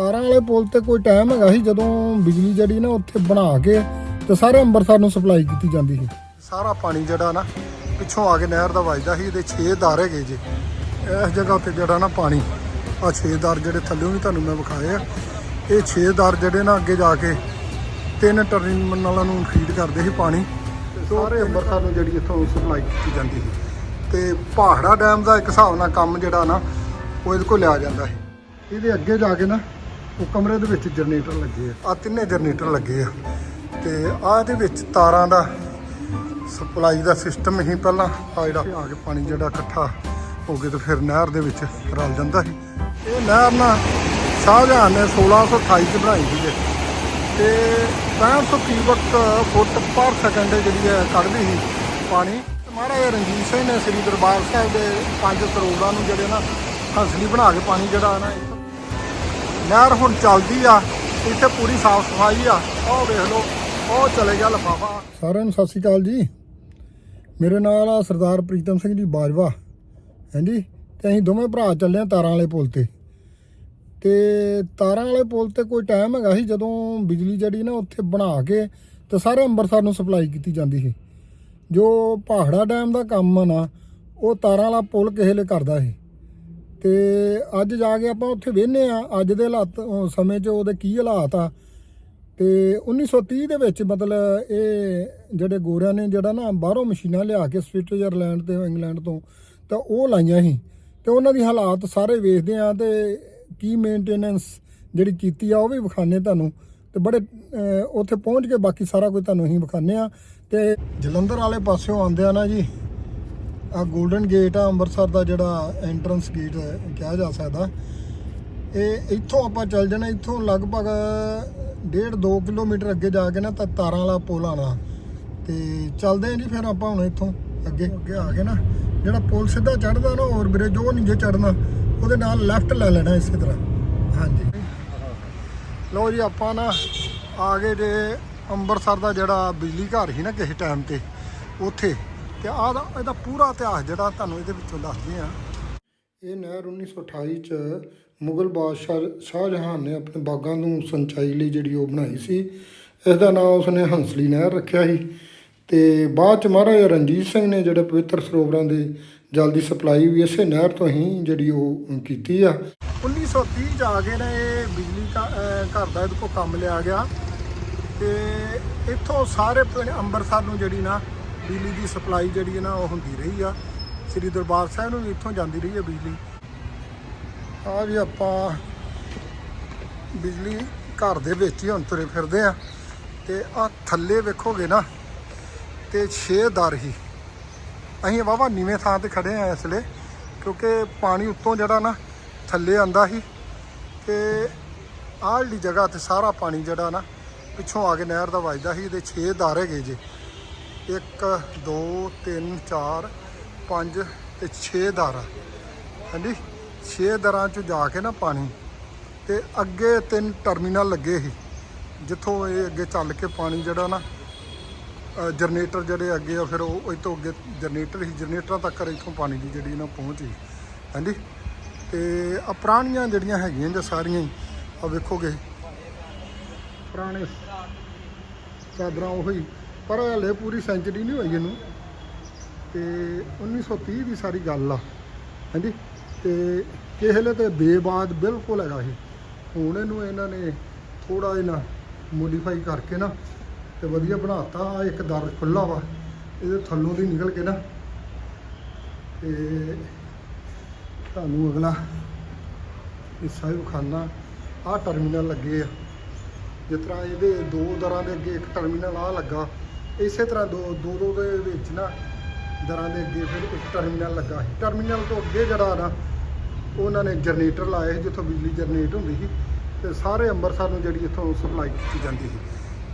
ਤਾਰਾਂ ਵਾਲੇ ਪੁਲ ਤੇ ਕੋਈ ਟਾਈਮ ਹੈਗਾ ਸੀ ਜਦੋਂ ਬਿਜਲੀ ਜਿਹੜੀ ਨਾ ਉੱਥੇ ਬਣਾ ਕੇ ਤੇ ਸਾਰੇ ਅੰਮ੍ਰਿਤਸਰ ਨੂੰ ਸਪਲਾਈ ਕੀਤੀ ਜਾਂਦੀ ਸੀ। ਸਾਰਾ ਪਾਣੀ ਜਿਹੜਾ ਨਾ ਪਿੱਛੋਂ ਆ ਕੇ ਨਹਿਰ ਦਾ ਵੱਜਦਾ ਸੀ ਇਹਦੇ 6 ਦਰ ਹੈਗੇ ਜੇ। ਇਸ ਜਗ੍ਹਾ ਉੱਤੇ ਜਿਹੜਾ ਨਾ ਪਾਣੀ ਆ 6 ਦਰ ਜਿਹੜੇ ਥੱਲੇੋਂ ਵੀ ਤੁਹਾਨੂੰ ਮੈਂ ਵਿਖਾਏ ਆ ਇਹ 6 ਦਰ ਜਿਹੜੇ ਨਾ ਅੱਗੇ ਜਾ ਕੇ ਤਿੰਨ ਟਰਮੀਨਲਾਂ ਨੂੰ ਫੀਡ ਕਰਦੇ ਸੀ ਪਾਣੀ। ਤੇ ਸਾਰੇ ਅੰਮ੍ਰਿਤਸਰ ਨੂੰ ਜਿਹੜੀ ਇੱਥੋਂ ਸਪਲਾਈ ਕੀਤੀ ਜਾਂਦੀ ਸੀ। ਤੇ ਪਹਾੜਾ ਡੈਮ ਦਾ ਇੱਕ ਹਿਸਾਬ ਨਾਲ ਕੰਮ ਜਿਹੜਾ ਨਾ ਉਹ ਇਹਦੇ ਕੋਲ ਲਿਆ ਜਾਂਦਾ ਹੈ ਇਹਦੇ ਅੱਗੇ ਜਾ ਕੇ ਨਾ ਉਹ ਕਮਰੇ ਦੇ ਵਿੱਚ ਜਨਰੇਟਰ ਲੱਗੇ ਆ। ਆ ਤਿੰਨੇ ਜਨਰੇਟਰ ਲੱਗੇ ਆ। ਤੇ ਆ ਇਹਦੇ ਵਿੱਚ ਤਾਰਾਂ ਦਾ ਸਪਲਾਈ ਦਾ ਸਿਸਟਮ ਹੀ ਪਹਿਲਾਂ ਆ ਜਿਹੜਾ ਆ ਕੇ ਪਾਣੀ ਜਿਹੜਾ ਇਕੱਠਾ ਹੋ ਕੇ ਤੇ ਫਿਰ ਨਹਿਰ ਦੇ ਵਿੱਚ ਰਲ ਜਾਂਦਾ ਸੀ। ਇਹ ਨਹਿਰ ਨਾ ਸ਼ਾਹਜਹਾਨ ਨੇ 1628 ਚ ਬਣਾਈ ਸੀ ਜੀ ਤੇ 6500 ਕਿਊਬਿਕ ਫੁੱਟ ਪਰ ਸੈਕਿੰਡ ਜਿਹੜੀ ਹੈ ਕੱਢਦੀ ਸੀ ਪਾਣੀ। ਤੇ ਮਹਾਰਾਜਾ ਰਣਜੀਤ ਸਿੰਘ ਨੇ ਸ੍ਰੀ ਦਰਬਾਰ ਸਾਹਿਬ ਦੇ ਪੰਜ ਸਰੋਵਰਾਂ ਨੂੰ ਜਿਹੜੇ ਨਾ ਹੰਸਲੀ ਬਣਾ ਕੇ ਪਾਣੀ ਜਿਹੜਾ ਨਾ ਨਹਿਰ ਹੁਣ ਚੱਲਦੀ ਆ, ਇੱਥੇ ਪੂਰੀ ਸਾਫ਼ ਸਫ਼ਾਈ ਆ। ਉਹ ਵੇਖ ਲਓ ਉਹ ਚਲੇ ਗਿਆ ਲਫਾਫਾ। ਸਾਰਿਆਂ ਨੂੰ ਸਤਿ ਸ਼੍ਰੀ ਅਕਾਲ ਜੀ। ਮੇਰੇ ਨਾਲ ਆ ਸਰਦਾਰ ਪ੍ਰੀਤਮ ਸਿੰਘ ਜੀ ਬਾਜਵਾ। ਹਾਂਜੀ, ਤੇ ਅਸੀਂ ਦੋਵੇਂ ਭਰਾ ਚੱਲੇ ਆ ਤਾਰਾਂ ਵਾਲੇ ਪੁਲ ਤੇ। ਤੇ ਤਾਰਾਂ ਵਾਲੇ ਪੁਲ ਤੇ ਕੋਈ ਟਾਈਮ ਹੈਗਾ ਸੀ, ਜਦੋਂ ਬਿਜਲੀ ਜਿਹੜੀ ਨਾ ਉੱਥੇ ਬਣਾ ਕੇ ਤੇ ਸਾਰੇ ਅੰਮ੍ਰਿਤਸਰ ਨੂੰ ਸਪਲਾਈ ਕੀਤੀ ਜਾਂਦੀ ਸੀ। ਜੋ ਪਹਾੜਾ ਡੈਮ ਦਾ ਕੰਮ ਆ ਨਾ, ਉਹ ਤਾਰਾਂ ਵਾਲਾ ਪੁਲ ਕਿਸੇ ਲਈ ਕਰਦਾ ਸੀ। ਤੇ ਅੱਜ ਜਾ ਕੇ ਆਪਾਂ ਉੱਥੇ ਵੇਖਨੇ ਆ, ਅੱਜ ਦੇ ਹਾਲਾਤ ਸਮੇਂ 'ਚ ਉਹਦੇ ਕੀ ਹਾਲਾਤ ਆ। ਤੇ 1930 ਦੇ ਵਿੱਚ ਮਤਲਬ ਇਹ ਜਿਹੜੇ ਗੋਰਿਆਂ ਨੇ ਜਿਹੜਾ ਨਾ ਬਾਹਰੋਂ ਮਸ਼ੀਨਾਂ ਲਿਆ ਕੇ ਸਵਿਟਜ਼ਰਲੈਂਡ ਤੇ ਇੰਗਲੈਂਡ ਤੋਂ, ਤਾਂ ਉਹ ਲਾਈਆਂ ਸੀ। ਤੇ ਉਹਨਾਂ ਦੀ ਹਾਲਾਤ ਸਾਰੇ ਵੇਖਦੇ ਆ ਤੇ ਕੀ ਮੇਨਟੇਨੈਂਸ ਜਿਹੜੀ ਕੀਤੀ ਆ ਉਹ ਵੀ ਵਿਖਾਣੇ ਤੁਹਾਨੂੰ। ਤੇ ਬੜੇ ਉੱਥੇ ਪਹੁੰਚ ਕੇ ਬਾਕੀ ਸਾਰਾ ਕੁਝ ਤੁਹਾਨੂੰ ਅਸੀਂ ਵਿਖਾਣੇ ਆ। ਤੇ ਜਲੰਧਰ ਵਾਲੇ ਪਾਸਿਓਂ ਆਉਂਦੇ ਆ ਨਾ ਜੀ ਆ 골ਡਨ ਗੇਟ ਆ, ਅੰਮ੍ਰਿਤਸਰ ਦਾ ਜਿਹੜਾ ਐਂਟਰੈਂਸ ਗੇਟ ਕਿਹਾ ਜਾ ਸਕਦਾ। ਇਹ ਇੱਥੋਂ ਆਪਾਂ ਚੱਲ ਜਾਣਾ, ਇੱਥੋਂ ਲਗਭਗ 1.5 2 ਕਿਲੋਮੀਟਰ ਅੱਗੇ ਜਾ ਕੇ ਨਾ ਤਾਂ ਤਾਰਾਂ ਵਾਲਾ ਪੁਲ ਆਣਾ ਤੇ ਚੱਲਦੇ ਆਂ ਜੀ ਫਿਰ ਆਪਾਂ ਹੁਣ ਇੱਥੋਂ ਅੱਗੇ। ਅੱਗੇ ਆ ਕੇ ਨਾ, ਜਿਹੜਾ ਪੁਲ ਸਿੱਧਾ ਚੜਦਾ ਨਾ, ਹੋਰ ਬ੍ਰਿਜ ਉਹ ਨਹੀਂ ਜੇ ਚੜਨਾ ਉਹਦੇ ਨਾਲ ਲੈਫਟ ਲੈ ਲੈਣਾ ਇਸੇ ਤਰ੍ਹਾਂ। ਹਾਂਜੀ। ਲਓ ਜੀ, ਆਪਾਂ ਨਾ ਆ ਗਏ ਜੇ ਅੰਮ੍ਰਿਤਸਰ ਦਾ ਜਿਹੜਾ ਬਿਜਲੀ ਘਰ ਸੀ ਨਾ, ਕਿਸੇ ਟਾਈਮ ਤੇ, ਉੱਥੇ। ਤੇ ਦਾ ਇਹਦਾ ਪੂਰਾ ਇਤਿਹਾਸ ਜਿਹੜਾ ਤੁਹਾਨੂੰ ਇਹਦੇ ਵਿੱਚੋਂ ਦੱਸਦੇ ਆ ਇਹ ਨਹਿਰ 1928 ਚ ਮੁਗਲ ਬਾਦਸ਼ਾਹ ਸ਼ਾਹਜਹਾਨ ਨੇ ਆਪਣੇ ਬਾਗਾਂ ਨੂੰ ਸਿੰਚਾਈ ਲਈ ਜਿਹੜੀ ਉਹ ਬਣਾਈ ਸੀ ਇਸ ਦਾ ਨਾਮ ਉਸਨੇ ਹੰਸਲੀ ਨਹਿਰ ਰੱਖਿਆ ਸੀ। ਤੇ ਬਾਅਦ ਚ ਮਹਾਰਾਜਾ ਰਣਜੀਤ ਸਿੰਘ ਨੇ ਜਿਹੜੇ ਪਵਿੱਤਰ ਸਰੋਵਰਾਂ ਦੇ ਜਲ ਦੀ ਸਪਲਾਈ ਵੀ ਇਸੇ ਨਹਿਰ ਤੋਂ ਹੀ ਜਿਹੜੀ ਉਹ ਕੀਤੀ ਆ। 1930 ਚ ਆ ਕੇ ਨਾ ਇਹ ਬਿਜਲੀ ਘਰ ਦਾ ਇਹਦੇ ਕੋਲ ਕੰਮ ਲਿਆ ਗਿਆ। ਤੇ ਇੱਥੋਂ ਸਾਰੇ ਪਿੰਡ ਅੰਮ੍ਰਿਤਸਰ ਨੂੰ ਜਿਹੜੀ ਨਾ ਬਿਜਲੀ ਦੀ ਸਪਲਾਈ ਜਿਹੜੀ ਹੈ ਨਾ ਉਹ ਹੁੰਦੀ ਰਹੀ ਆ। ਸ੍ਰੀ ਦਰਬਾਰ ਸਾਹਿਬ ਨੂੰ ਵੀ ਇੱਥੋਂ ਜਾਂਦੀ ਰਹੀ ਹੈ ਬਿਜਲੀ। ਆ ਵੀ ਆਪਾਂ ਬਿਜਲੀ ਘਰ ਦੇ ਵਿੱਚ ਹੀ ਹੁਣ ਤੁਰੇ ਫਿਰਦੇ ਆ। ਤੇ ਆ ਥੱਲੇ ਵੇਖੋਗੇ ਨਾ, ਤੇ 6 ਦਰ ਹੀ। ਅਸੀਂ ਵਾਵਾ ਨੀਵੇਂ ਥਾਂ ਤੇ ਖੜੇ ਆ ਇਸ ਲਈ ਕਿਉਂਕਿ ਪਾਣੀ ਉੱਤੋਂ ਜਿਹੜਾ ਨਾ ਥੱਲੇ ਆਂਦਾ ਸੀ। ਤੇ ਆਹ ਜਿਹੜੀ ਜਗ੍ਹਾ ਤੇ ਸਾਰਾ ਪਾਣੀ ਜਿਹੜਾ ਨਾ ਪਿੱਛੋਂ ਆ ਕੇ ਨਹਿਰ ਦਾ ਵੱਜਦਾ ਸੀ, ਇਹਦੇ 6 ਦਰ ਹੈਗੇ ਜੇ। 1 2 3 4 5 ਤੇ 6 ਦਰ। ਆ ਹਾਂਜੀ? 6 ਦਰਾਂ 'ਚੋਂ ਜਾ ਕੇ ਨਾ ਪਾਣੀ। ਤੇ ਅੱਗੇ ਤਿੰਨ ਟਰਮੀਨਲ ਲੱਗੇ ਸੀ। ਜਿੱਥੋਂ ਇਹ ਅੱਗੇ ਚੱਲ ਕੇ ਪਾਣੀ ਜਿਹੜਾ ਨਾ ਜਨਰੇਟਰ ਜਿਹੜੇ ਅੱਗੇ ਆ, ਫਿਰ ਉਹ ਇਹ ਤੋਂ ਅੱਗੇ ਜਨਰੇਟਰ ਹੀ ਜਨਰੇਟਰਾਂ ਤੱਕ ਇੱਥੋਂ ਪਾਣੀ ਦੀ ਜਿਹੜੀ ਨਾ ਪਹੁੰਚ ਗਈ ਹਾਂਜੀ? ਤੇ ਆ ਪੁਰਾਣੀਆਂ ਜਿਹੜੀਆਂ ਹੈਗੀਆਂ ਜਾਂ ਸਾਰੀਆਂ ਹੀ ਆ ਵੇਖੋਗੇ। ਪੁਰਾਣੇ ਚਾਦਰਾਂ ਉਹੀ ਪਰ ਹਲੇ ਪੂਰੀ ਸੈਂਚਰੀ ਨਹੀਂ ਹੋਈ ਇਹਨੂੰ। ਤੇ 1930 ਦੀ ਸਾਰੀ ਗੱਲ ਆ। ਹਾਂਜੀ? ਤੇ ਕਿਸੇ ਵੇਲੇ ਤੇ ਬੇਬਾਦ ਬਿਲਕੁਲ ਹੈਗਾ ਇਹ ਹੁਣ ਇਹਨੂੰ ਇਹਨਾਂ ਨੇ ਥੋੜਾ ਇਹਨਾਂ ਮੋਡੀਫਾਈ ਕਰਕੇ ਨਾ ਤੇ ਵਧੀਆ ਬਣਾਤਾ। ਆ ਇੱਕ ਦਰ ਖੁੱਲਾ ਵਾ, ਇਹਦੇ ਥੱਲੋਂ ਦੀ ਨਿਕਲ ਕੇ ਨਾ। ਤੇ ਤੁਹਾਨੂੰ ਅਗਲਾ ਹਿੱਸਾ ਵੀ ਵਿਖਾਨਾ। ਆਹ ਟਰਮੀਨਲ ਲੱਗੇ ਆ। ਜਿਸ ਤਰ੍ਹਾਂ ਇਹਦੇ ਦੋ ਦਰਾਂ ਦੇ ਅੱਗੇ ਇੱਕ ਟਰਮੀਨਲ ਆ ਲੱਗਾ। ਇਸੇ ਤਰ੍ਹਾਂ ਦੋ ਦੋ ਦੋ ਦੇ ਵਿੱਚ ਨਾ ਦਰਾਂ ਦੇ ਅੱਗੇ ਫਿਰ ਇੱਕ ਟਰਮੀਨਲ ਲੱਗਾ ਸੀ। ਟਰਮੀਨਲ ਤੋਂ ਅੱਗੇ ਜਿਹੜਾ ਨਾ ਉਹਨਾਂ ਨੇ ਜਨਰੇਟਰ ਲਾਏ ਸੀ, ਜਿੱਥੋਂ ਬਿਜਲੀ ਜਨਰੇਟ ਹੁੰਦੀ ਸੀ ਤੇ ਸਾਰੇ ਅੰਮ੍ਰਿਤਸਰ ਨੂੰ ਜਿਹੜੀ ਇੱਥੋਂ ਸਪਲਾਈ ਕੀਤੀ ਜਾਂਦੀ ਸੀ।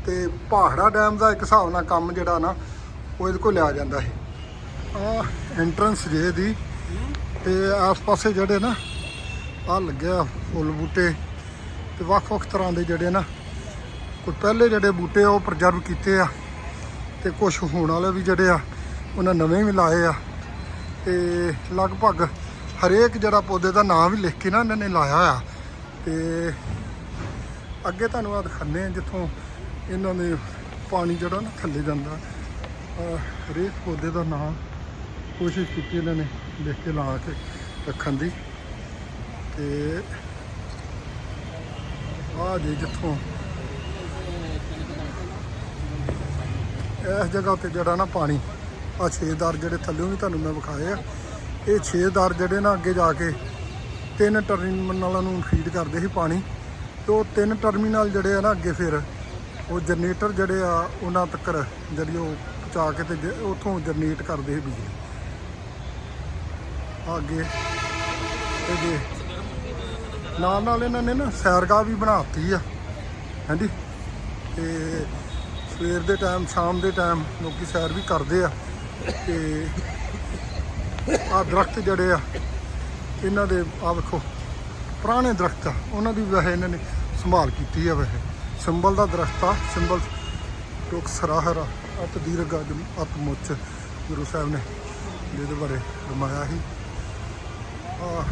ਤੇ ਪਹਾੜਾ ਡੈਮ ਦਾ ਇੱਕ ਹਿਸਾਬ ਨਾਲ ਕੰਮ ਜਿਹੜਾ ਨਾ ਉਹ ਇਹਦੇ ਕੋਲ ਲਿਆ ਜਾਂਦਾ ਸੀ। ਆ ਐਂਟਰੈਂਸ ਜੇ ਦੀ ਤੇ ਆਸ-ਪਾਸੇ ਜਿਹੜੇ ਨਾ ਆ ਲੱਗਿਆ ਫੁੱਲ ਬੂਟੇ ਤੇ ਵੱਖ-ਵੱਖ ਤਰ੍ਹਾਂ ਦੇ ਜਿਹੜੇ ਨਾ, ਕੋਈ ਪਹਿਲੇ ਜਿਹੜੇ ਬੂਟੇ ਆ ਉਹ ਪ੍ਰਜ਼ਰਵ ਕੀਤੇ ਆ। ਤੇ ਕੁਝ ਹੋਣ ਵਾਲੇ ਵੀ ਜਿਹੜੇ ਆ, ਉਹਨਾਂ ਨਵੇਂ ਵੀ ਲਾਏ ਆ। ਤੇ ਲਗਭਗ ਹਰੇਕ ਜਿਹੜਾ ਪੌਦੇ ਦਾ ਨਾਮ ਵੀ ਲਿਖ ਕੇ ਨਾ ਇਹਨਾਂ ਨੇ ਲਾਇਆ ਆ। ਤੇ ਅੱਗੇ ਤੁਹਾਨੂੰ ਆ ਦਿਖਾਉਂਦੇ ਆ ਜਿੱਥੋਂ ਇਹਨਾਂ ਦੇ ਪਾਣੀ ਜਿਹੜਾ ਨਾ ਥੱਲੇ ਜਾਂਦਾ। ਹਰੇਕ ਪੌਦੇ ਦਾ ਨਾਂ ਕੋਸ਼ਿਸ਼ ਕੀਤੀ ਇਹਨਾਂ ਨੇ ਲਿਖ ਕੇ ਲਾ ਕੇ ਰੱਖਣ ਦੀ। ਤੇ ਆ ਜੀ ਜਿੱਥੋਂ ਇਸ ਜਗ੍ਹਾ ਤੇ ਜਿਹੜਾ ਨਾ ਪਾਣੀ ਆ ਛੇਦਾਰ ਜਿਹੜੇ ਥੱਲੇੋਂ ਵੀ ਤੁਹਾਨੂੰ ਮੈਂ ਵਿਖਾਏ ਆ, ਇਹ ਛੇਦਾਰ ਜਿਹੜੇ ਨਾ ਅੱਗੇ ਜਾ ਕੇ ਤਿੰਨ ਟਰਮੀਨਲਾਂ ਨੂੰ ਫੀਡ ਕਰਦੇ ਸੀ ਪਾਣੀ ਤੇ ਉਹ ਤਿੰਨ ਟਰਮੀਨਲ ਜਿਹੜੇ ਆ ਨਾ ਅੱਗੇ ਫਿਰ ਉਹ ਜਨਰੇਟਰ ਜਿਹੜੇ ਆ ਉਹਨਾਂ ਤੱਕ ਜਿਹੜੀ ਉਹ ਪਹੁੰਚਾ ਕੇ ਤੇ ਜ- ਉੱਥੋਂ ਜਨਰੇਟ ਕਰਦੇ ਸੀ ਬਿਜਲੀ। ਆ ਅੱਗੇ ਇਹਦੇ ਨਾਲ ਨਾਲ ਇਹਨਾਂ ਨੇ ਨਾ ਸੈਰਗਾਹ ਵੀ ਬਣਾਤੀ ਆ, ਹਾਂਜੀ ਤੇ ਸਵੇਰ ਦੇ ਟਾਈਮ ਸ਼ਾਮ ਦੇ ਟਾਈਮ ਲੋਕੀ ਸੈਰ ਵੀ ਕਰਦੇ ਆ ਤੇ ਆ ਦਰਖਤ ਜਿਹੜੇ ਆ, ਇਹਨਾਂ ਦੇ ਆ ਵੇਖੋ, ਪੁਰਾਣੇ ਦਰਖਤ ਆ, ਉਹਨਾਂ ਦੀ ਵੈਸੇ ਇਹਨਾਂ ਨੇ ਸੰਭਾਲ ਕੀਤੀ ਆ ਵੈਸੇ। ਸਿੰਬਲ ਦਾ ਦਰਖਤ ਆ, ਸਿੰਬਲ ਲੋਕ ਸਰਾਹਰਾ, ਅਤ ਦੀਰਘ ਅਜ ਅਤ ਮੁੱਚ, ਗੁਰੂ ਸਾਹਿਬ ਨੇ ਜਿਹਦੇ ਬਾਰੇ ਰਮਾਇਆ ਸੀ। ਆ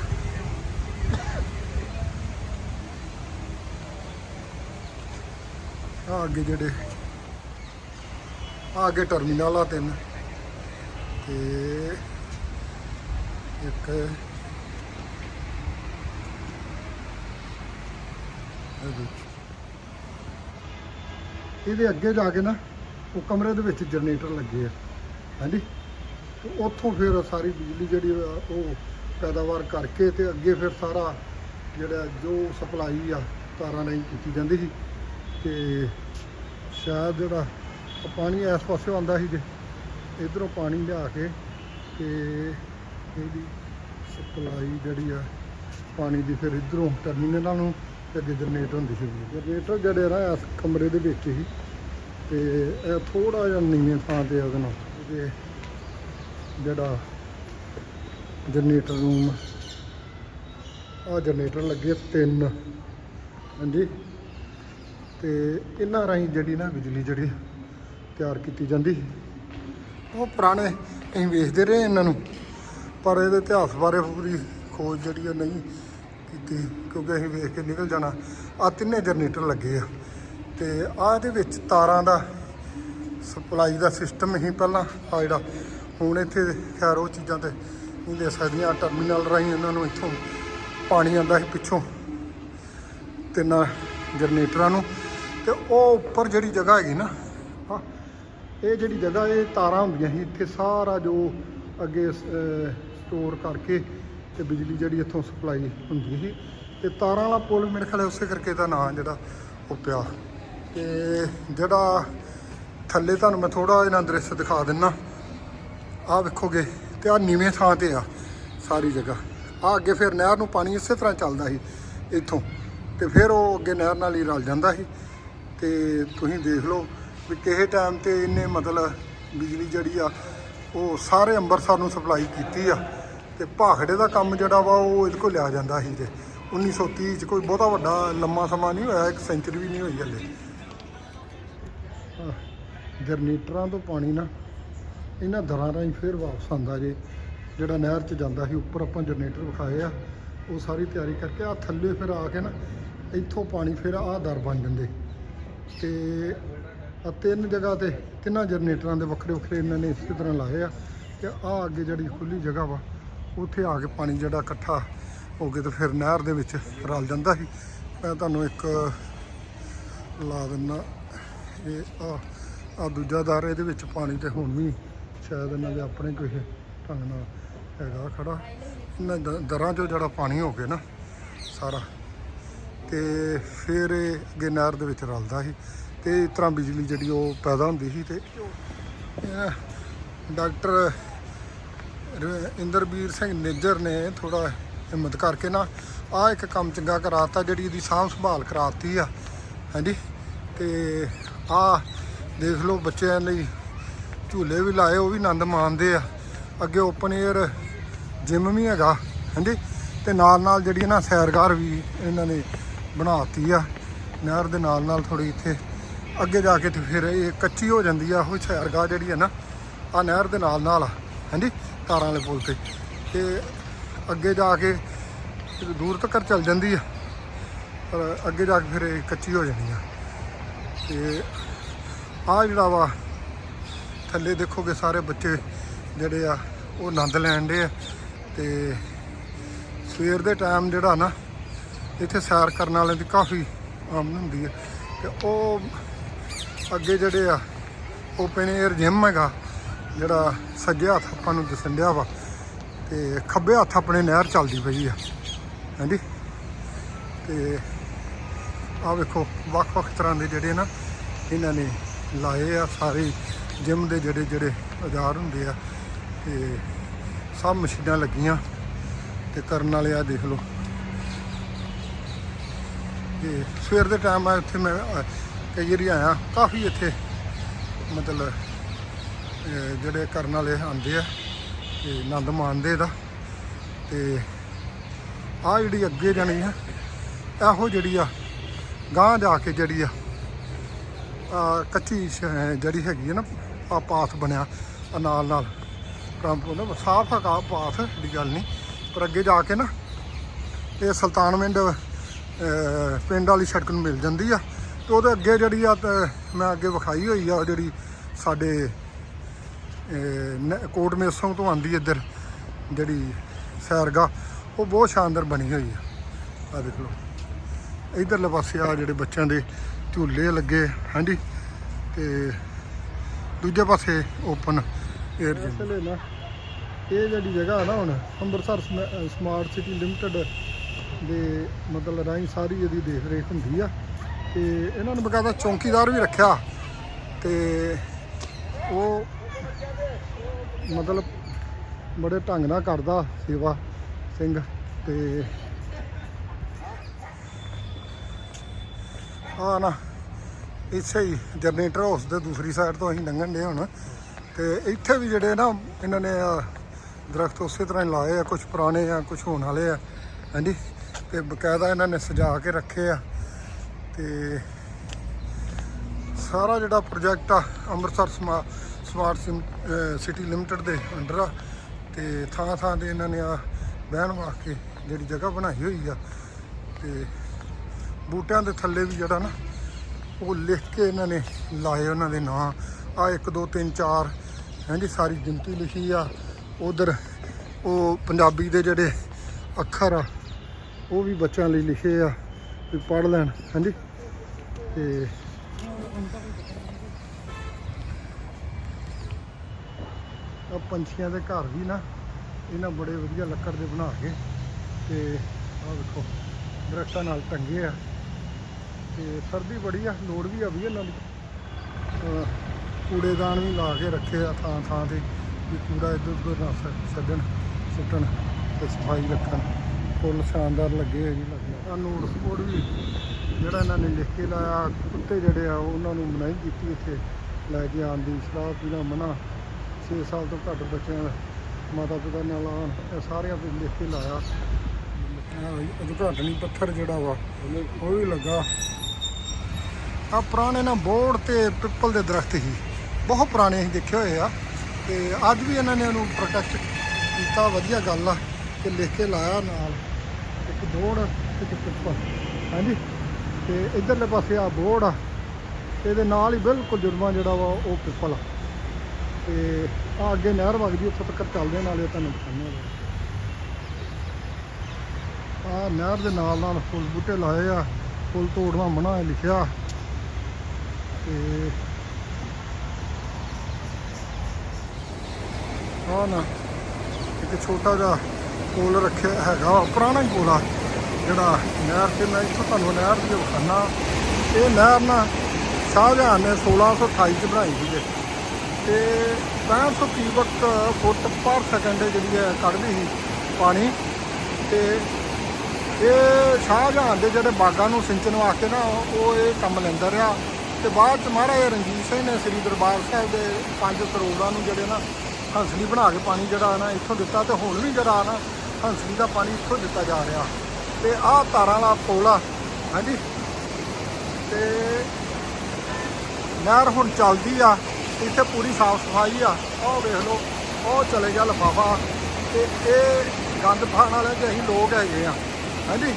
ਆ ਅੱਗੇ ਜਿਹੜੇ ਆ ਅੱਗੇ ਟਰਮੀਨਲ ਆ ਤਿੰਨ। ਤੇ ਇੱਕ ਇਹ ਇਹਦੇ ਅੱਗੇ ਜਾ ਕੇ ਨਾ ਉਹ ਕਮਰੇ ਦੇ ਵਿੱਚ ਜਨਰੇਟਰ ਲੱਗੇ ਆ। ਹਾਂਜੀ। ਤੇ ਉੱਥੋਂ ਫਿਰ ਸਾਰੀ ਬਿਜਲੀ ਜਿਹੜੀ ਆ ਉਹ ਪੈਦਾਵਾਰ ਕਰਕੇ ਤੇ ਅੱਗੇ ਫਿਰ ਸਾਰਾ ਜਿਹੜਾ ਜੋ ਸਪਲਾਈ ਆ ਤਾਰਾਂ ਰਾਹੀਂ ਕੀਤੀ ਜਾਂਦੀ ਸੀ। ਤੇ ਸ਼ਾਇਦ ਜਿਹੜਾ ਉਹ ਪਾਣੀ ਇਸ ਪਾਸਿਓਂ ਆਉਂਦਾ ਸੀ ਜੇ ਇਧਰੋਂ ਪਾਣੀ ਲਿਆ ਕੇ ਤੇ ਇਹਦੀ ਸਪਲਾਈ ਜਿਹੜੀ ਆ, ਪਾਣੀ ਦੀ ਫਿਰ ਇਧਰੋਂ ਟਰਮੀਨਲਾਂ ਨੂੰ ਤੇ ਅੱਗੇ ਜਨਰੇਟ ਹੁੰਦੀ ਸੀ। ਜਨਰੇਟਰ ਜਿਹੜੇ ਨਾ, ਇਸ ਕਮਰੇ ਦੇ ਵਿੱਚ ਹੀ ਤੇ ਇਹ ਥੋੜਾ ਜਿਹਾ ਨੀਵੇਂ ਥਾਂ ਤੇ ਆ ਉਹਦੇ ਨਾਲ ਤੇ ਜਿਹੜਾ ਜਨਰੇਟਰ ਰੂਮ ਆ ਜਨਰੇਟਰ ਲੱਗੇ ਤਿੰਨ। ਹਾਂਜੀ। ਤੇ ਇਹਨਾਂ ਰਾਹੀਂ ਜਿਹੜੀ ਨਾ ਬਿਜਲੀ ਜਿਹੜੀ ਤਿਆਰ ਕੀਤੀ ਜਾਂਦੀ ਸੀ। ਉਹ ਪੁਰਾਣੇ ਅਸੀਂ ਵੇਖਦੇ ਰਹੇ ਇਹਨਾਂ ਨੂੰ, ਪਰ ਇਹਦੇ ਇਤਿਹਾਸ ਬਾਰੇ ਪੂਰੀ ਖੋਜ ਜਿਹੜੀ ਆ ਨਹੀਂ ਕੀਤੀ, ਕਿਉਂਕਿ ਅਸੀਂ ਵੇਖ ਕੇ ਨਿਕਲ ਜਾਣਾ ਆ ਤਿੰਨੇ ਜਨਰੇਟਰ ਲੱਗੇ ਆ ਤੇ ਆ ਇਹਦੇ ਵਿੱਚ ਤਾਰਾਂ ਦਾ ਸਪਲਾਈ ਦਾ ਸਿਸਟਮ ਹੀ ਪਹਿਲਾਂ ਆ ਜਿਹੜਾ ਹੁਣ ਇੱਥੇ ਖੈਰ ਉਹ ਚੀਜ਼ਾਂ ਤੇ ਨਹੀਂ ਦੇ ਸਕਦੀਆਂ ਟਰਮੀਨਲ ਰਾਹੀਂ ਇਹਨਾਂ ਨੂੰ ਇੱਥੋਂ ਪਾਣੀ ਆਉਂਦਾ ਸੀ ਪਿੱਛੋਂ ਤਿੰਨਾਂ ਜਨਰੇਟਰਾਂ ਨੂੰ ਤੇ ਉਹ ਉੱਪਰ ਜਿਹੜੀ ਜਗ੍ਹਾ ਹੈਗੀ ਨਾ ਇਹ ਜਿਹੜੀ ਜਗ੍ਹਾ, ਇਹ ਤਾਰਾਂ ਹੁੰਦੀਆਂ ਸੀ, ਇੱਥੇ ਸਾਰਾ ਜੋ ਅੱਗੇ ਸਟੋਰ ਕਰਕੇ ਤੇ ਬਿਜਲੀ ਜਿਹੜੀ ਇੱਥੋਂ ਸਪਲਾਈ ਹੁੰਦੀ ਸੀ। ਤੇ ਤਾਰਾਂ ਵਾਲਾ ਪੁਲ ਮੇਰੇ ਖਿਆਲ ਉਸੇ ਕਰਕੇ ਦਾ ਨਾਂ ਜਿਹੜਾ ਉਹ ਪਿਆ। ਤੇ ਜਿਹੜਾ ਥੱਲੇ ਤੁਹਾਨੂੰ ਮੈਂ ਥੋੜਾ ਇਹਨਾਂ ਦ੍ਰਿਸ਼ ਦਿਖਾ ਦਿੰਨਾ। ਆਹ ਵੇਖੋਗੇ, ਤੇ ਆ ਨੀਵੇਂ ਥਾਂ ਤੇ ਆ ਸਾਰੀ ਜਗ੍ਹਾ। ਆ ਅੱਗੇ ਫਿਰ ਨਹਿਰ ਨੂੰ ਪਾਣੀ ਇਸੇ ਤਰ੍ਹਾਂ ਚੱਲਦਾ ਸੀ ਇੱਥੋਂ। ਤੇ ਫਿਰ ਉਹ ਅੱਗੇ ਨਹਿਰ ਨਾਲ ਹੀ ਰਲ ਜਾਂਦਾ ਸੀ। ਤੇ ਤੁਸੀਂ ਦੇਖ ਲਓ ਵੀ ਕਿਸੇ ਟਾਈਮ ਤੇ ਇਹਨੇ ਮਤਲਬ ਬਿਜਲੀ ਜਿਹੜੀ ਆ, ਉਹ ਸਾਰੇ ਅੰਮ੍ਰਿਤਸਰ ਨੂੰ ਸਪਲਾਈ ਕੀਤੀ ਆ। ਤੇ ਭਾਖੜੇ ਦਾ ਕੰਮ ਜਿਹੜਾ ਵਾ, ਉਹ ਇਹਦੇ ਕੋਲ ਲਿਆ ਜਾਂਦਾ ਸੀ ਤੇ 1930 ਚ ਕੋਈ ਬਹੁਤਾ ਵੱਡਾ ਲੰਮਾ ਸਮਾਂ ਨਹੀਂ ਹੋਇਆ, ਇੱਕ ਸੈਂਚਰੀ ਵੀ ਨਹੀਂ ਹੋਈ ਹਲੇ। ਜਰਨੇਟਰਾਂ ਤੋਂ ਪਾਣੀ ਨਾ, ਇਹਨਾਂ ਦਰਾਂ ਰਾਹੀਂ ਫਿਰ ਵਾਪਸ ਆਉਂਦਾ ਜੇ। ਜਿਹੜਾ ਨਹਿਰ 'ਚ ਜਾਂਦਾ ਸੀ, ਉੱਪਰ ਆਪਾਂ ਜਨਰੇਟਰ ਵਿਖਾਏ ਆ, ਉਹ ਸਾਰੀ ਤਿਆਰੀ ਕਰਕੇ ਆ ਥੱਲੇ ਫਿਰ ਆ ਕੇ ਨਾ, ਇੱਥੋਂ ਪਾਣੀ ਫਿਰ ਆਹ ਦਰ ਬਣ ਜਾਂਦੇ। ਤੇ ਆ ਤਿੰਨ ਜਗ੍ਹਾ ਤੇ, ਤਿੰਨਾਂ ਜਨਰੇਟਰਾਂ ਦੇ ਵੱਖਰੇ ਵੱਖਰੇ ਇਹਨਾਂ ਨੇ ਇਸੇ ਤਰ੍ਹਾਂ ਲਾਏ ਆ। ਤੇ ਆ ਅੱਗੇ ਜਿਹੜੀ ਖੁੱਲੀ ਜਗ੍ਹਾ ਵਾ, ਉੱਥੇ ਆ ਕੇ ਪਾਣੀ ਜਿਹੜਾ ਇਕੱਠਾ ਹੋ ਕੇ ਤੇ ਫਿਰ ਨਹਿਰ ਦੇ ਵਿੱਚ ਰਲ ਜਾਂਦਾ ਸੀ। ਮੈਂ ਤੁਹਾਨੂੰ ਇੱਕ ਲਾ ਦਿੰਦਾ ਇਹ ਆ ਆ ਦੂਜਾ ਦਰ, ਇਹਦੇ ਵਿੱਚ ਪਾਣੀ ਤੇ ਹੁਣ ਵੀ ਸ਼ਾਇਦ ਇਹਨਾਂ ਦੇ ਆਪਣੇ ਕੋਈ ਢੰਗ ਨਾਲ ਹੈਗਾ ਖੜਾ। ਇਹਨਾਂ ਦ- ਦਰਾਂ 'ਚੋਂ ਜਿਹੜਾ ਪਾਣੀ ਹੋ ਗਿਆ ਨਾ ਸਾਰਾ, ਤੇ ਫਿਰ ਇਹ ਅੱਗੇ ਨਹਿਰ ਦੇ ਵਿੱਚ ਰਲਦਾ ਸੀ। ਤੇ ਇਸ ਤਰ੍ਹਾਂ ਬਿਜਲੀ ਜਿਹੜੀ ਉਹ ਪੈਦਾ ਹੁੰਦੀ ਸੀ ਤੇ ਡਾਕਟਰ ਇੰਦਰਬੀਰ ਸਿੰਘ ਨਿੱਜਰ ਨੇ ਥੋੜਾ ਹਿੰਮਤ ਕਰਕੇ ਨਾ ਆ ਇੱਕ ਕੰਮ ਚੰਗਾ ਕਰਾਤਾ ਜਿਹੜੀ ਇਹਦੀ ਸਾਂਭ ਸੰਭਾਲ ਕਰਾਤੀ ਆ, ਹਾਂਜੀ। ਤੇ ਆ ਦੇਖ ਲਓ ਬੱਚਿਆਂ ਲਈ ਝੂਲੇ ਵੀ ਲਾਏ, ਉਹ ਵੀ ਆਨੰਦ ਮਾਣਦੇ ਆ। ਅੱਗੇ ਓਪਨ 에ਅਰ ਜਿਮ ਵੀ ਹੈਗਾ, ਹਾਂਜੀ। ਤੇ ਨਾਲ ਨਾਲ ਜਿਹੜੀ ਨਾ ਸੈਰਗਾਰ ਵੀ ਇਹਨਾਂ ਨੇ ਬਣਾਤੀ ਆ। ਨਹਿਰ ਦੇ ਨਾਲ ਨਾਲ ਥੋੜੀ ਇੱਥੇ ਅੱਗੇ ਜਾ ਕੇ ਤੇ ਫਿਰ ਇਹ ਕੱਚੀ ਹੋ ਜਾਂਦੀ ਆ, ਉਹ ਸੈਰਗਾਹ ਜਿਹੜੀ ਹੈ ਨਾ ਆ ਨਹਿਰ ਦੇ ਨਾਲ ਨਾਲ ਆ ਹਾਂਜੀ, ਤਾਰਾਂ ਵਾਲੇ ਪੁਲ ਤੇ। ਤੇ ਅੱਗੇ ਜਾ ਕੇ ਦੂਰ ਤੱਕ ਚੱਲ ਜਾਂਦੀ ਆ, ਪਰ ਅੱਗੇ ਜਾ ਕੇ ਫਿਰ ਇਹ ਕੱਚੀ ਹੋ ਜਾਣੀ ਆ। ਤੇ ਆ ਜਿਹੜਾ ਵਾ, ਥੱਲੇ ਦੇਖੋਗੇ ਸਾਰੇ ਬੱਚੇ ਜਿਹੜੇ ਆ, ਉਹ ਆਨੰਦ ਲੈਣ ਦੇ ਆ। ਤੇ ਸਵੇਰ ਦੇ ਟਾਈਮ ਜਿਹੜਾ ਨਾ, ਇੱਥੇ ਸੈਰ ਕਰਨ ਵਾਲਿਆਂ ਦੀ ਕਾਫੀ ਆਮਦ ਹੁੰਦੀ ਹੈ ਤੇ ਉਹ ਅੱਗੇ ਜਿਹੜੇ ਆ ਓਪਨ 에ਅਰ ਜਿਮ ਹੈਗਾ, ਜਿਹੜਾ ਸੱਜੇ ਹੱਥ ਆਪਾਂ ਨੂੰ ਦਿਸਣ ਡਿਆ ਵਾ, ਤੇ ਖੱਬੇ ਹੱਥ ਆਪਣੇ ਨਹਿਰ ਚੱਲਦੀ ਪਈ ਆ, ਹਾਂਜੀ। ਤੇ ਆ ਵੇਖੋ, ਵੱਖ-ਵੱਖ ਤਰ੍ਹਾਂ ਦੇ ਜਿਹੜੇ ਨਾ, ਇਹਨਾਂ ਨੇ ਲਾਏ ਆ ਸਾਰੇ ਜਿਮ ਦੇ ਜਿਹੜੇ ਜਿਹੜੇ ਔਜ਼ਾਰ ਹੁੰਦੇ ਆ, ਤੇ ਸਭ ਮਸ਼ੀਨਾਂ ਲੱਗੀਆਂ, ਤੇ ਕਰਨ ਵਾਲੇ ਆ ਦੇਖ ਲਓ। ਤੇ ਸਵੇਰ ਦੇ ਟਾਈਮ ਆ, ਇੱਥੇ ਮੈਂ ਕਈ ਵਾਰੀ ਆਇਆ ਕਾਫੀ ਇੱਥੇ ਮਤਲਬ ਜਿਹੜੇ ਕਰਨ ਵਾਲੇ ਆਉਂਦੇ ਆ ਤੇ ਆਨੰਦ ਮਾਣਦੇ ਇਹਦਾ। ਤੇ ਆ ਜਿਹੜੀ ਅੱਗੇ ਜਾਣੀ ਆ ਇਹੋ ਜਿਹੜੀ ਆ ਗਾਂ ਜਾ ਕੇ ਜਿਹੜੀ ਆ ਕੱਚੀ ਜਿਹੜੀ ਹੈਗੀ ਆ ਨਾ ਆ ਪਾਥ ਬਣਿਆ ਨਾਲ ਨਾਲ। ਟਰੰਪ ਉਹਦਾ ਸਾਫ਼ ਹੈਗਾ ਪਾਥ ਦੀ ਗੱਲ ਨਹੀਂ ਪਰ ਅੱਗੇ ਜਾ ਕੇ ਨਾ ਇਹ ਸੁਲਤਾਨਵਿੰਡ ਅਹ, ਪਿੰਡ ਵਾਲੀ ਸੜਕ ਨੂੰ ਮਿਲ ਜਾਂਦੀ ਆ। ਤੇ ਉਹਦੇ ਅੱਗੇ ਜਿਹੜੀ ਆ ਮੈਂ ਅੱਗੇ ਵਿਖਾਈ ਹੋਈ ਆ, ਉਹ ਜਿਹੜੀ ਸਾਡੇ ਕੋਟ ਮੇਸੋਂ ਤੋਂ ਆਂਦੀ ਇੱਧਰ, ਜਿਹੜੀ ਸੈਰਗਾ, ਉਹ ਬਹੁਤ ਸ਼ਾਨਦਾਰ ਬਣੀ ਹੋਈ ਆ। ਆ ਦੇਖ ਲਓ। ਇਧਰਲੇ ਪਾਸੇ ਆ ਜਿਹੜੇ ਬੱਚਿਆਂ ਦੇ ਝੂਲੇ ਲੱਗੇ, ਹਾਂਜੀ। ਤੇ ਦੂਜੇ ਪਾਸੇ ਓਪਨ 에ਅਰ ਜਿਮ ਨਾ, ਇਹ ਜਿਹੜੀ ਜਗ੍ਹਾ ਹੈ ਨਾ ਹੁਣ, ਅੰਮ੍ਰਿਤਸਰ ਸਮਾਰਟ ਸਿਟੀ ਲਿਮਟਿਡ ਦੇ ਮਤਲਬ ਰਾਹੀਂ ਸਾਰੀ ਇਹਦੀ ਦੇਖ ਰੇਖ ਹੁੰਦੀ ਆ। ਤੇ ਇਹਨਾਂ ਨੇ ਬਕਾਇਦਾ ਚੌਕੀਦਾਰ ਵੀ ਰੱਖਿਆ ਤੇ ਉਹ ਮਤਲਬ ਬੜੇ ਢੰਗ ਨਾਲ ਕਰਦਾ ਸੇਵਾ ਸਿੰਘ ਤੇ ਆ ਨਾ, ਇੱਥੇ ਹੀ ਜਨਰੇਟਰ ਹਾਊਸ ਦੇ ਦੂਸਰੀ ਸਾਈਡ ਤੋਂ ਅਸੀਂ ਲੰਘਣ ਦੇ ਹੁਣ ਤੇ ਇੱਥੇ ਵੀ ਜਿਹੜੇ ਨਾ ਇਹਨਾਂ ਨੇ ਆਹ ਦਰਖਤ ਉਸੇ ਤਰ੍ਹਾਂ ਹੀ ਲਾਏ ਆ ਕੁਝ ਪੁਰਾਣੇ ਆ ਕੁਝ ਹੋਣ ਵਾਲੇ ਆ, ਹਾਂਜੀ, ਤੇ ਬਕਾਇਦਾ ਇਹਨਾਂ ਨੇ ਸਜਾ ਕੇ ਰੱਖੇ ਆ। ਤੇ ਸਾਰਾ ਜਿਹੜਾ ਪ੍ਰੋਜੈਕਟ ਆ ਅੰਮ੍ਰਿਤਸਰ ਸਮਾ, ਸਮਾਰਟ ਸਿਟੀ ਲਿਮਟਿਡ ਦੇ ਅੰਡਰ ਆ ਤੇ ਥਾਂ ਥਾਂ ਤੇ ਇਹਨਾਂ ਨੇ ਆ ਬਹਿਣ ਵਾਸਤੇ ਜਿਹੜੀ ਜਗ੍ਹਾ ਬਣਾਈ ਹੋਈ ਆ ਤੇ ਬੂਟਿਆਂ ਦੇ ਥੱਲੇ ਵੀ ਜਿਹੜਾ ਨਾ ਉਹ ਲਿਖ ਕੇ ਇਹਨਾਂ ਨੇ ਲਾਏ ਉਹਨਾਂ ਦੇ ਨਾਂ। ਆ 1 2 3 4 ਹਾਂਜੀ ਸਾਰੀ ਗਿਣਤੀ ਲਿਖੀ ਆ। ਉਧਰ ਉਹ ਪੰਜਾਬੀ ਦੇ ਜਿਹੜੇ ਅੱਖਰ ਆ ਉਹ ਵੀ ਬੱਚਿਆਂ ਲਈ ਲਿਖੇ ਆ। ਵੀ ਪੜ੍ਹ ਲੈਣ, ਹਾਂਜੀ। ਤੇ ਆ ਪੰਛੀਆਂ ਦੇ ਘਰ ਵੀ ਨਾ, ਇਹਨਾਂ ਬੜੇ ਵਧੀਆ ਲੱਕੜ ਦੇ ਬਣਾ ਕੇ ਤੇ ਆਹ ਵੇਖੋ, ਦਰਖਤਾਂ ਨਾਲ ਟੰਗੇ ਆ। ਤੇ ਸਰਦੀ ਬੜੀ ਆ, ਲੋੜ ਵੀ ਆ ਵੀ ਇਹਨਾਂ ਦੀ। ਕੂੜੇਦਾਨ ਵੀ ਲਾ ਕੇ ਰੱਖੇ ਆ ਥਾਂ ਥਾਂ ਤੇ ਵੀ ਕੂੜਾ ਇੱਧਰ ਉੱਧਰ ਨਾ ਸੱਜਣ ਸੁੱਟਣ ਤੇ ਸਫ਼ਾਈ ਰੱਖਣ। ਫੁੱਲ ਸ਼ਾਨਦਾਰ ਲੱਗੇ ਆ ਜੀ ਲੱਗੇ ਆ ਨੋਟਿਸ ਬੋਰਡ ਵੀ ਜਿਹੜਾ ਇਹਨਾਂ ਨੇ ਲਿਖ ਕੇ ਲਾਇਆ, ਕੁੱਤੇ ਜਿਹੜੇ ਆ, ਉਹਨਾਂ ਨੂੰ ਮਨਾਹੀ ਕੀਤੀ ਇੱਥੇ। ਲੈ ਕੇ ਆਉਣ ਦੀ ਸਲਾਹ ਪੀਣਾ ਮਨਾ। 6 ਸਾਲ ਤੋਂ ਘੱਟ ਬੱਚਿਆਂ ਮਾਤਾ ਪਿਤਾ ਨਾਲ ਆਉਣ ਇਹ ਸਾਰਿਆਂ ਤੇ ਲਿਖ ਕੇ ਲਾਇਆ। ਉਦਘਾਟਨੀ ਪੱਥਰ ਜਿਹੜਾ ਵਾ, ਉਹ ਵੀ ਲੱਗਾ। ਆ ਪੁਰਾਣੇ ਨਾ ਬੋੜ ਤੇ ਪਿੱਪਲ ਦੇ ਦਰਖਤ ਸੀ। ਬਹੁਤ ਪੁਰਾਣੇ ਅਸੀਂ ਦੇਖੇ ਹੋਏ ਆ। ਤੇ ਅੱਜ ਵੀ ਇਹਨਾਂ ਨੇ ਉਹਨੂੰ ਪ੍ਰੋਟੈਕਟ ਕੀਤਾ, ਵਧੀਆ ਗੱਲ ਆ। ਕਿ ਲਿਖ ਕੇ ਲਾਇਆ ਨਾਲ। ਇੱਕ ਬੋੜ ਇੱਕ ਪਿੱਪਲ ਹਾਂਜੀ? ਤੇ ਇਧਰਲੇ ਪਾਸੇ ਆ ਬੋੜ ਆ। ਇਹਦੇ ਨਾਲ ਹੀ ਬਿਲਕੁਲ ਜੁਰਮਾ ਜਿਹੜਾ ਵਾ ਉਹ ਪਿੱਪਲ ਆ। ਤੇ ਆ ਅੱਗੇ ਨਹਿਰ ਵਗਦੀ ਉੱਥੋਂ ਤੱਕ ਚੱਲਦੇ ਆ, ਨਾਲੇ ਤੁਹਾਨੂੰ ਦਿਖਾਉਂਦੇ ਆ। ਆ ਨਹਿਰ ਦੇ ਨਾਲ ਨਾਲ ਫੁੱਲ ਬੂਟੇ ਲਾਏ ਆ ਫੁੱਲ ਤੋੜਨਾ ਮਨਾ ਲਿਖਿਆ। ਤੇ ਆ ਨਾ ਇੱਕ ਛੋਟਾ ਜਿਹਾ ਕੋਲ ਰੱਖਿਆ ਹੈਗਾ ਵਾ, ਪੁਰਾਣਾ ਹੀ ਕੋਲ ਆ। ਜਿਹੜਾ ਨਹਿਰ ਤੇ ਮੈਂ ਇੱਥੋਂ ਤੁਹਾਨੂੰ ਨਹਿਰ ਦੀ ਵਿਖਾਨਾ ਇਹ ਨਹਿਰ ਨਾ ਸ਼ਾਹਜਹਾਨ ਨੇ 1628 ਚ ਬਣਾਈ ਸੀ ਤੇ 6500 ਕਿਊਬਿਕ ਫੁੱਟ ਪਰ ਸੈਕਿੰਡ ਜਿਹੜੀ ਹੈ ਕੱਢਦੀ ਸੀ ਪਾਣੀ। ਤੇ ਇਹ ਸ਼ਾਹਜਹਾਨ ਦੇ ਜਿਹੜੇ ਬਾਗਾਂ ਨੂੰ ਸਿੰਚਣ ਵਾਸਤੇ ਨਾ ਉਹ ਇਹ ਕੰਮ ਲੈਂਦਾ ਰਿਹਾ। ਤੇ ਬਾਅਦ ਚ ਮਹਾਰਾਜਾ ਰਣਜੀਤ ਸਿੰਘ ਨੇ ਸ੍ਰੀ ਦਰਬਾਰ ਸਾਹਿਬ ਦੇ ਪੰਜ ਸਰੋਵਰਾਂ ਨੂੰ ਜਿਹੜੇ ਨਾ ਹੰਸਲੀ ਬਣਾ ਕੇ ਪਾਣੀ ਜਿਹੜਾ ਨਾ ਇੱਥੋਂ ਦਿੱਤਾ। ਤੇ ਹੁਣ ਵੀ ਜਿਹੜਾ ਨਾ ਹੰਸਲੀ ਦਾ ਪਾਣੀ ਇੱਥੋਂ ਦਿੱਤਾ ਜਾ ਰਿਹਾ। ਤੇ ਆਹ ਤਾਰਾਂ ਵਾਲਾ ਪੁਲ ਆ। ਹਾਂਜੀ। ਤੇ ਨਹਿਰ ਹੁਣ ਚੱਲਦੀ ਆ। ਇੱਥੇ ਪੂਰੀ ਸਾਫ਼ ਸਫ਼ਾਈ ਆ। ਉਹ ਵੇਖ ਲਓ ਉਹ ਚਲੇ ਗਿਆ ਲਫਾਫਾ। ਤੇ ਇਹ ਗੰਦ ਪਾਣ ਵਾਲੇ ਤੇ ਅਸੀਂ ਲੋਕ ਹੈਗੇ ਆ। ਹਾਂਜੀ।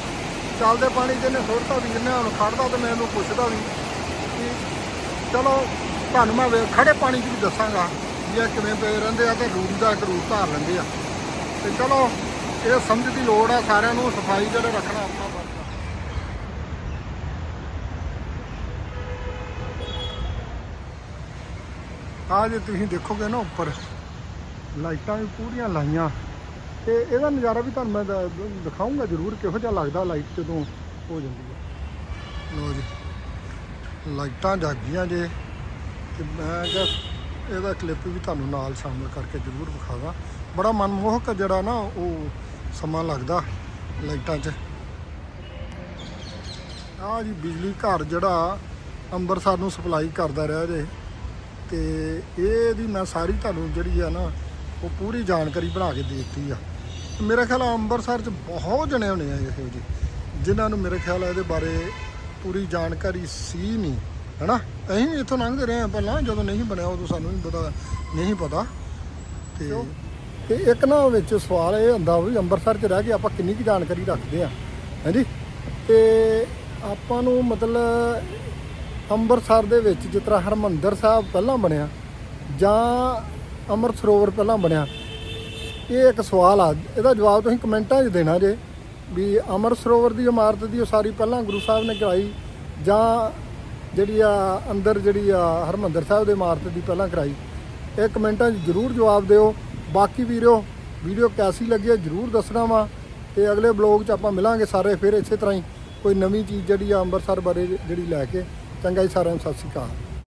ਚੱਲਦੇ ਪਾਣੀ ਜਿਹਨੇ ਸੁੱਟਦਾ ਵੀ, ਜਿੰਨੇ ਹੁਣ ਖੜਦਾ ਤੇ ਮੈਂ ਇਹਨੂੰ ਪੁੱਛਦਾ ਵੀ ਕਿ ਚਲੋ, ਤੁਹਾਨੂੰ ਮੈਂ ਵੇ- ਖੜੇ ਪਾਣੀ 'ਚ ਵੀ ਦੱਸਾਂਗਾ ਵੀ ਇਹ ਕਿਵੇਂ ਪਏ ਰਹਿੰਦੇ ਆ ਤੇ ਰੂਪ ਦਾ ਇੱਕ ਰੂਪ ਧਾਰ ਲੈਂਦੇ ਆ। ਤੇ ਚਲੋ ਇਹ ਸਮਝ ਦੀ ਲੋੜ ਆ, ਸਾਰਿਆਂ ਨੂੰ ਸਫ਼ਾਈ ਜਿਹੜਾ ਰੱਖਣਾ ਆਪਣਾ ਫਰਜ਼ ਆ। ਆ ਜੇ ਤੁਸੀਂ ਦੇਖੋਗੇ ਨਾ ਉੱਪਰ, ਲਾਈਟਾਂ ਵੀ ਪੂਰੀਆਂ ਲਾਈਆਂ। ਤੇ ਇਹਦਾ ਨਜ਼ਾਰਾ ਵੀ ਤੁਹਾਨੂੰ ਮੈਂ ਦ- ਦਿਖਾਊਂਗਾ ਜ਼ਰੂਰ, ਕਿਹੋ ਜਿਹਾ ਲੱਗਦਾ ਲਾਈਟ ਜਦੋਂ ਹੋ ਜਾਂਦੀ ਹੈ ਲੋ ਜੀ, ਲਾਈਟਾਂ ਜਾਗੀਆਂ ਜੇ। ਤੇ ਮੈਂ ਕਿਹਾ ਇਹਦਾ ਕਲਿੱਪ ਵੀ ਤੁਹਾਨੂੰ ਨਾਲ ਸ਼ਾਮਿਲ ਕਰਕੇ ਜ਼ਰੂਰ ਵਿਖਾਵਾਂ। ਬੜਾ ਮਨਮੋਹਕ ਜਿਹੜਾ ਨਾ ਉਹ ਸਮਾਂ ਲੱਗਦਾ ਲਾਈਟਾਂ 'ਚ। ਆਹ ਜੀ ਬਿਜਲੀ ਘਰ ਜਿਹੜਾ ਅੰਮ੍ਰਿਤਸਰ ਨੂੰ ਸਪਲਾਈ ਕਰਦਾ ਰਿਹਾ ਜੇ। ਤੇ ਇਹਦੀ ਮੈਂ ਸਾਰੀ ਤੁਹਾਨੂੰ ਜਿਹੜੀ ਆ ਨਾ, ਉਹ ਪੂਰੀ ਜਾਣਕਾਰੀ ਬਣਾ ਕੇ ਦੇ ਦਿੱਤੀ ਆ। ਮੇਰੇ ਖਿਆਲ ਅੰਮ੍ਰਿਤਸਰ 'ਚ ਬਹੁਤ ਜਣੇ ਹੋਣੇ ਆ ਇਹੋ ਜਿਹੇ, ਜਿਨ੍ਹਾਂ ਨੂੰ ਮੇਰੇ ਖਿਆਲ ਆ ਇਹਦੇ ਬਾਰੇ ਪੂਰੀ ਜਾਣਕਾਰੀ ਸੀ ਨਹੀਂ, ਹੈਨਾ? ਅਸੀਂ ਵੀ ਇੱਥੋਂ ਲੰਘਦੇ ਰਹੇ ਆ ਪਹਿਲਾਂ ਜਦੋਂ ਨਹੀਂ ਬਣਿਆ ਉਦੋਂ ਸਾਨੂੰ ਨਹੀਂ ਪਤਾ ਨਹੀਂ ਪਤਾ। ਤੇ ਤੇ ਇੱਕ ਨਾ ਵਿੱਚ ਸਵਾਲ ਇਹ ਹੁੰਦਾ ਵੀ ਅੰਮ੍ਰਿਤਸਰ 'ਚ ਰਹਿ ਕੇ ਆਪਾਂ ਕਿੰਨੀ ਕੁ ਜਾਣਕਾਰੀ ਰੱਖਦੇ ਆ ਹਾਂਜੀ? ਤੇ ਆਪਾਂ ਨੂੰ ਮਤਲਬ ਅੰਮ੍ਰਿਤਸਰ ਦੇ ਵਿੱਚ ਜਿਸ ਤਰ੍ਹਾਂ ਹਰਮੰਦਰ ਸਾਹਿਬ ਪਹਿਲਾਂ ਬਣਿਆ ਜਾਂ ਅੰਮ੍ਰਿਤ ਸਰੋਵਰ ਪਹਿਲਾਂ ਬਣਿਆ, ਇਹ ਇੱਕ ਸਵਾਲ ਆ। ਇਹਦਾ ਜਵਾਬ ਤੁਸੀਂ ਕਮੈਂਟਾਂ 'ਚ ਦੇਣਾ ਜੇ ਵੀ ਅੰਮ੍ਰਿਤ ਸਰੋਵਰ ਦੀ ਇਮਾਰਤ ਦੀ ਉਸਾਰੀ ਪਹਿਲਾਂ ਗੁਰੂ ਸਾਹਿਬ ਨੇ ਕਰਾਈ ਜਾਂ ਜਿਹੜੀ ਆ ਅੰਦਰ ਜਿਹੜੀ ਆ ਹਰਮੰਦਰ ਸਾਹਿਬ ਦੇ ਇਮਾਰਤ ਦੀ ਪਹਿਲਾਂ ਕਰਾਈ, ਇਹ ਕਮੈਂਟਾਂ 'ਚ ਜਰੂਰ ਜਵਾਬ ਦਿਓ। ਬਾਕੀ ਵੀਰੋ, ਵੀਡੀਓ ਕੈਸੀ ਲੱਗੀ ਹੈ ਜਰੂਰ ਦੱਸਣਾ ਵਾ ਤੇ ਅਗਲੇ ਬਲੌਗ 'ਚ ਆਪਾਂ ਮਿਲਾਂਗੇ ਸਾਰੇ ਫਿਰ ਇਸੇ ਤਰ੍ਹਾਂ ਹੀ ਕੋਈ ਨਵੀਂ ਚੀਜ਼ ਜਿਹੜੀ ਆ ਅੰਮ੍ਰਿਤਸਰ ਬਾਰੇ ਜਿਹੜੀ ਲੈ ਕੇ। ਚੰਗਾ ਜੀ ਸਾਰਿਆਂ ਨੂੰ ਸਤਿ ਸ਼੍ਰੀ ਅਕਾਲ।